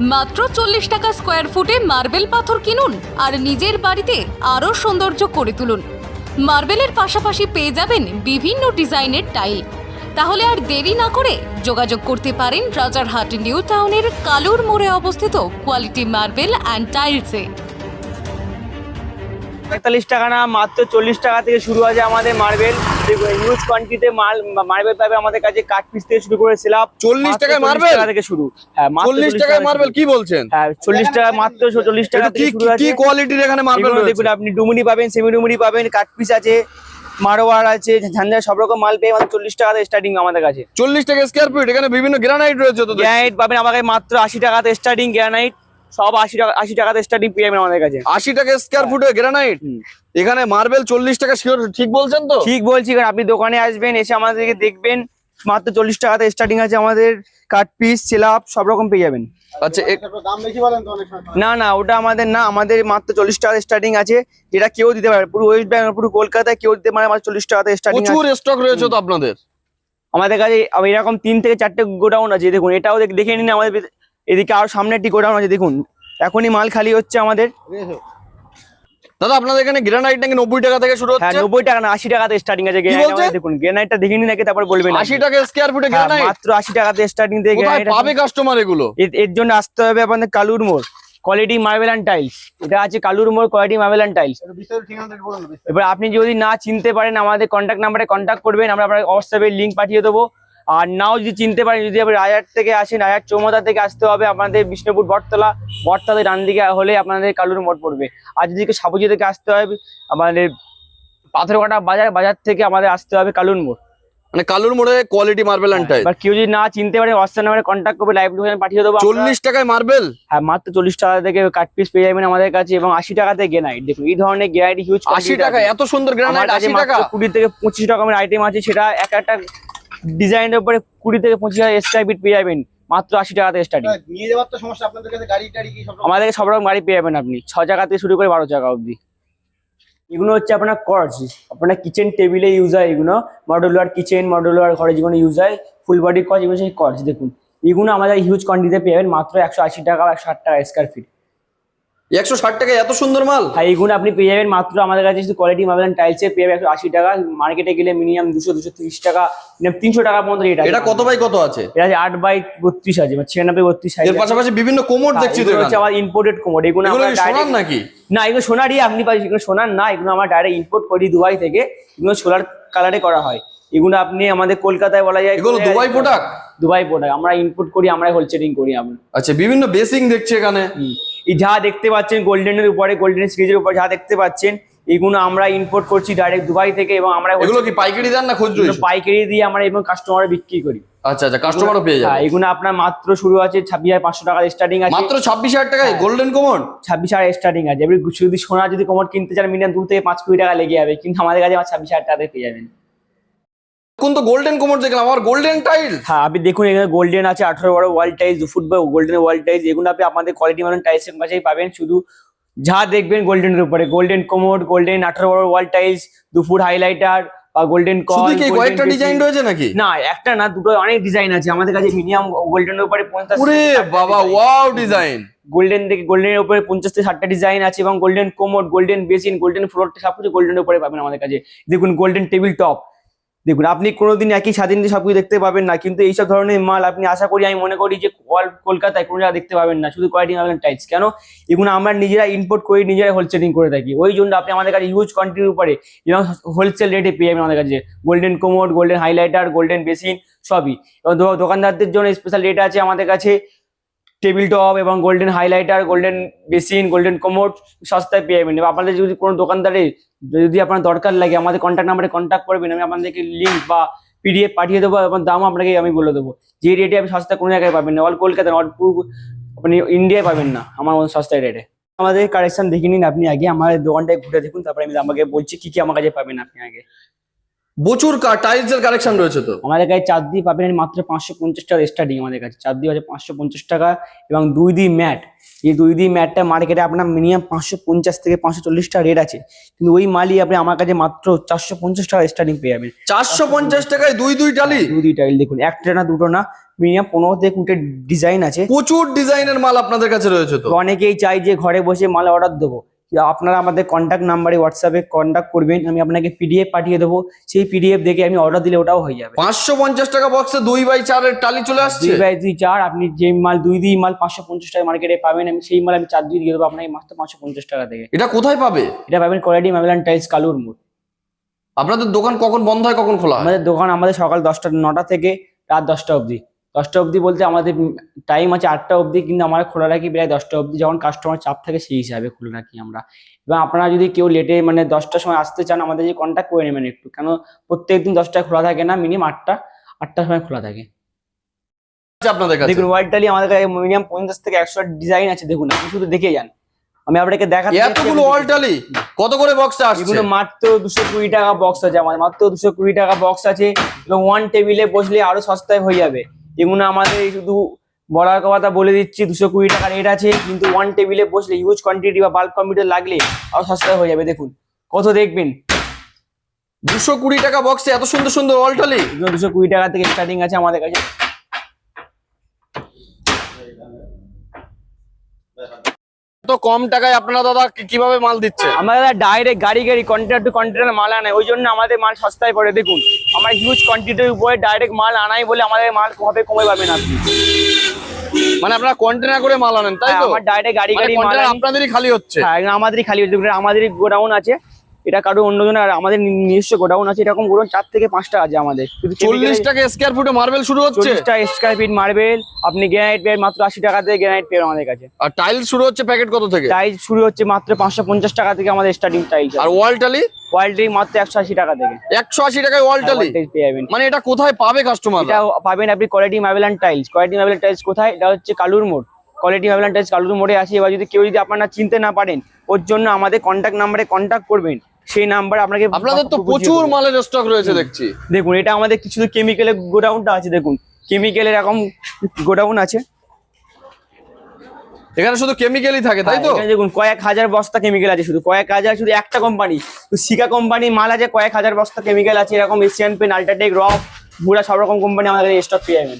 মাত্র চল্লিশ টাকা স্কোয়ার ফুটে মার্বেল পাথর কিনুন আর নিজের বাড়িতে আরও সৌন্দর্য করে তুলুন। মার্বেলের পাশাপাশি পেয়ে যাবেন বিভিন্ন ডিজাইনের টাইল তাহলে আর দেরি না করে যোগাযোগ করতে পারেন রাজারহাট নিউ টাউনের কালুর মোড়ে অবস্থিত কোয়ালিটি মার্বেল অ্যান্ড টাইলসে পঁয়তাল্লিশ টাকা না, মাত্র চল্লিশ টাকা থেকে শুরু আছে আমাদের মার্বেল হিউজ কোয়ান্টিটিতে মাল মার্বেল পাবে আমাদের কাছে কাঠ পিস থেকে শুরু করে স্ল্যাব 40 টাকায়? টাকা থেকে শুরু। হ্যাঁ মাত্র চল্লিশ 40 টাকায় মার্বেল কি বলছেন? হ্যাঁ চল্লিশ টাকা মাত্র চল্লিশ টাকা কি থেকে শুরু আছে। কি কোয়ালিটির এখানে মার্বেল এগুলো দেখুন আপনি ডুমুনি পাবেন সেমি ডুমুনি পাবেন কাঠ পিস আছে মারোয়ার আছে ঝান্ডা সব রকম মাল পেয়ে আমাদের চল্লিশ টাকা স্টার্টিং আমাদের কাছে। চল্লিশ টাকা স্কোয়ার ফিট এখানে বিভিন্ন গ্রানাইট রয়েছে তো গ্রানাইট পাবেন আমাদের মাত্র আশি টাকাতে স্টার্টিং গ্রানাইট সব আশি টাকা আশি টাকাতে স্টার্টিং যাবেন আমাদের কাছে। আশি টাকা স্কোয়ার ফুটে গ্রানাইট। এখানে মার্বেল চল্লিশ টাকা ঠিক বলছেন তো? ঠিক বলছি কারণ আপনি দোকানে আসবেন এসে আমাদেরকে দেখবেন মাত্র চল্লিশ টাকাতে স্টার্টিং আছে আমাদের কাট পিস সেলাপ সব রকম পেয়ে যাবেন। আচ্ছা না না ওটা আমাদের না আমাদের মাত্র চল্লিশ টাকা স্টার্টিং আছে যেটা কেউ দিতে পারে পুরো ওয়েস্ট বেঙ্গল পুরো কলকাতায় কেউ দিতে পারে মাত্র চল্লিশ টাকাতে স্টার্টিং প্রচুর স্টক রয়েছে তো আপনাদের? আমাদের কাছে এরকম তিন থেকে চারটে গোডাউন আছে দেখুন এটাও দেখে নিন আমাদের এদিকে আরও সামনে একটি গোডাউন আছে দেখুন। এখনই মাল খালি হচ্ছে আমাদের। দাদা আপনাদের এখানে গ্রানাইট নাকি নব্বই টাকা থেকে শুরু হ্যাঁ হচ্ছে? নব্বই টাকা না আশি টাকাতে স্টার্টিং আছে দেখুন গ্রেনাইটটা দেখে নিন আগে তারপর বলবেন আশি টাকা স্কোয়ার ফুটে গ্রানাইট মাত্র আশি টাকাতে স্টার্টিং থেকে পাবে কাস্টমার এগুলো? এর- এর জন্য আসতে হবে আপনাদের কালুর মোড় কোয়ালিটি মার্বেল অ্যান্ড টাইলস এটা আছে কালুর মোড় কোয়ালিটি মার্বেল অ্যান্ড টাইলস এবার আপনি যদি না চিনতে পারেন আমাদের কন্ট্যাক্ট নাম্বারে কন্ট্যাক্ট করবেন আমরা আপনার হোয়াটসঅ্যাপে লিঙ্ক পাঠিয়ে দেবো। আর নাও যদি চিনতে পারেন যদি আপনি রায়ার থেকে আসেন রায়ার চৌমতা থেকে আসতে হবে আপনাদের বিষ্ণুপুর বটতলা বটতলা ডান দিকে হলে আপনাদের কালুর মোড় পড়বে। আর যদি সাবুজি থেকে আসতে হবে আমাদের পাথরঘাটা বাজার বাজার থেকে আমাদের আসতে হবে কালুর মোড়। মানে কালুর মোড়ে কোয়ালিটি মার্বেল এবার কেউ যদি না চিনতে পারে হোয়াটসঅ্যাপ নাম্বারে কন্ট্যাক্ট করবে লাইভ লোকেশন পাঠিয়ে দেবো আমরা। চল্লিশ টাকায় মার্বেল হ্যাঁ মাত্র চল্লিশ টাকা থেকে কাট পিস পেয়ে যাবেন আমাদের কাছে এবং আশি টাকাতে গ্রেনাইট দেখুন এই ধরনের গ্রেনাইট হিউজ আশি টাকা এত সুন্দর গ্রানাইট আশি টাকা? কুড়ি থেকে পঁচিশ রকমের আইটেম আছে সেটা এক একটা ডিজাইনের উপরে কুড়ি থেকে পঁচিশ হাজার স্কোয়ার ফিট পেয়ে যাবেন। মাত্র আশি টাকাতে স্টার্টিং নিয়ে যাওয়ার তো সমস্যা আপনাদের কাছে গাড়ি টাড়ি কি সব? আমাদের সব রকম গাড়ি পেয়ে যাবেন আপনি। ছ টাকা থেকে শুরু করে বারো টাকা অবধি। এগুলো হচ্ছে আপনার কর্ডস আপনার কিচেন টেবিলে ইউজ হয় এগুলো। মডুলার কিচেন মডুলার ঘরে যেগুলো ইউজ হয় ফুল বডি কজ এগুলো সেই কর্ডস দেখুন। এগুলো আমাদের হিউজ কোয়ান্টিটিতে পেয়ে যাবেন। মাত্র একশো আশি টাকা বা একশো ষাট টাকা স্কোয়ার ফিট একশো ষাট এত সুন্দর মাল? এইগুলো আপনি পেয়ে যাবেন মাত্র আমাদের কাছে শুধু কোয়ালিটি মার্বেল টাইলসে পেয়ে যাবেন একশো আশি টাকা। মার্কেটে গেলে মিনিমাম দুশো দুশো তিরিশ টাকা তিনশো টাকা পর্যন্ত রেট এটা কত বাই কত আছে? এটা আছে আট বাই বত্রিশ আছে মানে ছিয়ানব্বই বত্রিশ সাইজ এর পাশাপাশি বিভিন্ন কোমর দেখছি তো হচ্ছে আমার ইম্পোর্টেড এগুলো আমরা সোনার নাকি? না এগুলো সোনারই আপনি এগুলো সোনার না এগুলো আমরা ডাইরেক্ট ইম্পোর্ট করি দুবাই থেকে। এগুলো সোলার কালারে করা হয়। এগুলো আপনি আমাদের কলকাতায় বলা যায় এগুলো দুবাই প্রোডাক্ট দুবাই প্রোডাক্ট আমরা ইম্পোর্ট করি আমরাই হোলসেলিং করি আমরা। আচ্ছা বিভিন্ন বেসিং দেখছি এখানে। যা দেখতে পাচ্ছেন গোল্ডেনের উপরে গোল্ডেন সিরিজের উপরে যা দেখতে পাচ্ছেন এগুলো আমরা ইম্পোর্ট করছি ডাইরেক্ট দুবাই থেকে এবং আমরা এগুলো কি পাইকারি দেন না খুচরো পাইকারি দিয়ে আমরা এবং কাস্টমারে বিক্রি করি। আচ্ছা আচ্ছা কাস্টমারও পেয়ে হ্যাঁ যাবে এগুলো আপনার মাত্র শুরু আছে ছাব্বিশ হাজার পাঁচশো টাকা স্টার্টিং আছে। মাত্র ছাব্বিশ হাজার টাকায় হ্যাঁ। গোল্ডেন কোমর ছাব্বিশ হাজার স্টার্টিং আছে। এবার যদি সোনা যদি কোমর কিনতে চান মিনিমাম দু থেকে পাঁচ কোটি টাকা লেগে যাবে কিন্তু আমাদের কাছে আমার ছাব্বিশ হাজার টাকা পেয়ে যাবেন কোন তো গোল্ডেন কোমর দেখলাম আমার গোল্ডেন টাইল হ্যাঁ আপনি দেখুন এখানে গোল্ডেন আছে আঠারো ওয়াল টাইলস দু ফুট বা গোল্ডেন ওয়াল টাইলস এগুলো আপনি আমাদের কোয়ালিটি মানে টাইলসের কাছেই পাবেন। শুধু যা দেখবেন গোল্ডেনের উপরে। গোল্ডেন কোমোড গোল্ডেন আঠারো বড় ওয়াল টাইলস দু ফুট হাইলাইটার বা গোল্ডেন কয়েকটা ডিজাইন রয়েছে নাকি? না একটা না দুটো অনেক ডিজাইন আছে। আমাদের কাছে মিনিমাম গোল্ডেনের উপরে পঞ্চাশ বাবা ওয়াও ডিজাইন গোল্ডেন থেকে গোল্ডেনের উপরে পঞ্চাশ থেকে ষাটটা ডিজাইন আছে এবং golden commode golden basin golden floor সব কিছু গোল্ডেনের উপরে পাবেন আমাদের কাছে। দেখুন গোল্ডেন টেবিল টপ দেখুন, আপনি কোনোদিন একই স্বাধীন দিয়ে সবকিছু দেখতে পাবেন না, কিন্তু এইসব ধরনের মাল আপনি আশা করি, আমি মনে করি যে কলকাতায় কোনো জায়গায় দেখতে পাবেন না, শুধু কোয়ালিটি মাল টাইপস কেন? এগুলো আমরা নিজেরা ইম্পোর্ট করি, নিজেরাই হোলসেলিং করে থাকি। ওই জন্য আপনি আমাদের কাছে ইউজ কোয়ান্টিটির উপরে, এবং হোলসেল রেটে পেয়ে যাবেন আমাদের কাছে golden commode golden highlighter golden basin সবই। এবং দোকানদারদের জন্য স্পেশাল রেট আছে আমাদের কাছে টেবিল টপ এবং golden highlighter, golden basin, golden commode সস্তায় পেয়ে যাবেন। আপনাদের যদি কোনো দোকানদারে যদি আপনার দরকার লাগে, আমাদের কন্ট্যাক্ট নাম্বারে কন্ট্যাক্ট করবেন, আমি আপনাদেরকে লিঙ্ক বা পিডিএফ পাঠিয়ে দেবো এবং দাম আপনাকে আমি বলে দেবো। যে রেটে আপনি সস্তা কোনো জায়গায় পাবেন না অল কলকাতা অল আপনি ইন্ডিয়ায় পাবেন না, আমার মতো সস্তায় রেটে আমাদের কালেকশন দেখে নিন আপনি আগে আমাদের দোকানটায় ঘুরে দেখুন, তারপরে আমি আমাকে বলছি, কি কি আমার কাছে পাবেন আপনি আগে। প্রচুর টাইলস এর কালেকশন রয়েছে তো? আমাদের কাছে চার দিয়ে পাবেন মাত্র পাঁচশো পঞ্চাশ টাকা স্টার্টিং আমাদের কাছে। চার দিয়ে আছে পাঁচশো পঞ্চাশ টাকা এবং দুই দি ম্যাট এই দুই দি ম্যাটটা মার্কেটে আপনার মিনিমাম পাঁচশো পঞ্চাশ থেকে পাঁচশো চল্লিশ টাকা রেট আছে। কিন্তু ওই মালই আপনি আমার কাছে মাত্র চারশো পঞ্চাশ টাকা স্টার্টিং পেয়ে যাবেন। চারশো পঞ্চাশ টাকায় দুই দুই টালি দুই দুই টাইল দেখুন একটা না দুটো না মিনিমাম পনেরো থেকে কুড়িটা ডিজাইন আছে। প্রচুর ডিজাইনের মাল আপনাদের কাছে রয়েছে তো? অনেকেই চাই যে ঘরে বসে মাল অর্ডার দেবো। আপনারা আমাদের কন্ট্যাক্ট নাম্বারে হোয়াটসঅ্যাপে কন্ট্যাক্ট করবেন আমি আপনাকে পিডিএফ পাঠিয়ে দেবো। সেই পিডিএফ দেখে আমি অর্ডার দিলে ওটাও হয়ে যাবে। পাঁচশো পঞ্চাশ টাকা বক্সে দুই বাই চারের টালি চলে আসছে? দুই বাই দুই চার আপনি যে মাল দুই দুই মাল পাঁচশো পঞ্চাশ টাকা মার্কেটে পাবেন আমি সেই মাল আমি চার দুই দিয়ে দেবো আপনাকে মাত্র পাঁচশো পঞ্চাশ টাকা থেকে। এটা কোথায় পাবে? এটা পাবেন কোয়ালিটি ম্যামেলান টাইলস কালুর মোড়। আপনাদের দোকান কখন বন্ধ হয় কখন খোলা আমাদের দোকান আমাদের সকাল দশটা নটা থেকে রাত দশটা অবধি। দশটা অবধি বলতে আমাদের টাইম আছে আটটা অবধি কিন্তু আমরা খোলা রাখি প্রায় দশটা অবধি। যখন কাস্টমার চাপ থাকে সেই হিসাবে খুলে রাখি আমরা। এবং আপনারা যদি কেউ লেটে মানে দশটার সময় আসতে চান আমাদের যে কন্ট্যাক্ট করে নেবেন একটু। কেন প্রত্যেক দিন দশটায় খোলা থাকে না মিনিমাম আটটা আটটার সময় খোলা থাকে। আপনাদের কাছে? দেখুন আমাদের কাছে মিনিমাম পঞ্চাশ থেকে একশো ডিজাইন আছে দেখুন আপনি শুধু দেখে যান। আমি আপনাকে এতগুলো কত করে বক্সে আসছে? এগুলো মাত্র দুশো কুড়ি টাকা বক্স আছে আমাদের। মাত্র দুশো কুড়ি টাকা বক্স আছে এবং ওয়ান টেবিলে বসলে আরও সস্তায় হয়ে যাবে। এগুলো আমাদের শুধু বলার কথা বলে দিচ্ছি দুশো কুড়ি টাকা রেট আছে কিন্তু ওয়ান টেবিলে বসলে ইউজ কোয়ান্টিটি বা বাল্ক কম্পিউটার লাগলে আরও সস্তায় হয়ে যাবে। দেখুন কত দেখবেন? দুশো কুড়ি টাকা বক্সে এত সুন্দর সুন্দর ওয়াল টালি এগুলো দুশো কুড়ি টাকা থেকে স্টার্টিং আছে আমাদের কাছে। তো কম টাকায় আপনারা দাদা কীভাবে মাল দিচ্ছে? আমাদের ডাইরেক্ট গাড়ি গাড়ি কন্টেনার টু কন্টেনার মাল আনায় ওই জন্য আমাদের মাল সস্তায় পড়ে। দেখুন আমার হিউজ কোয়ান্টিটির উপরে ডাইরেক্ট মাল আনাই বলে আমাদের মাল কবে কমে পাবেন না মানে আপনারা কন্টেনার করে মাল আনেন তাই হ্যাঁ, তো? আমার ডাইরেক্ট গাড়ি মানে গাড়ি মাল। আপনাদেরই খালি হচ্ছে? হ্যাঁ আমাদেরই খালি হচ্ছে আমাদেরই গোডাউন আছে। এটা কারও অন্যজনের আর আমাদের নিজস্ব গোডাউন আছে এরকম গোডাউন চার থেকে পাঁচটা আছে আমাদের। চল্লিশ টাকা স্কোয়ার ফুটে মার্বেল শুরু হচ্ছে? চল্লিশটা স্কোয়ার ফিট মার্বেল আপনি গ্রানাইট পেয়ে মাত্র আশি টাকা থেকে গ্রানাইট পেয়ে আমাদের কাছে। আর টাইলস শুরু হচ্ছে প্যাকেট কত থেকে? টাইল শুরু হচ্ছে মাত্র পাঁচশো পঞ্চাশ টাকা থেকে আমাদের স্টার্টিং টাইল আর ওয়াল টালি মাত্র একশো আশি টাকা থেকে। একশো আশি টাকায় পেয়ে যাবেন। মানে এটা কোথায় পাবে কাস্টমার এটা পাবেন আপনি quality marble and tiles quality marble tiles কোথায়? এটা হচ্ছে কালুর মোড়। কোয়ালিটি মার্বেল টাইলস কালুর মোড়ে আছে। এবার যদি কেউ যদি আপনারা চিনতে না পারেন ওর জন্য আমাদের কন্ট্যাক্ট নাম্বারে কন্ট্যাক্ট করবেন। সেই নাম্বার আপনাকে আপনাদের তো প্রচুর মালের স্টক রয়েছে দেখছি। দেখুন এটা আমাদের কিছু কেমিক্যালের গোডাউনটা আছে দেখুন। কেমিক্যালের এরকম গোডাউন আছে। এখানে শুধু কেমিক্যালই থাকে তাই তো? হ্যাঁ, এখানে দেখুন কয়েক হাজার বস্তা কেমিক্যাল আছে শুধু। কয়েক হাজার শুধু একটা কোম্পানি সিকা কোম্পানি মাল আছে কয়েক হাজার বস্তা কেমিক্যাল আছে এরকম এশিয়ান পেন আল্ট্রাটেক রক বুড়া সব রকম কোম্পানি আমাদের স্টক পেয়ে যাবেন।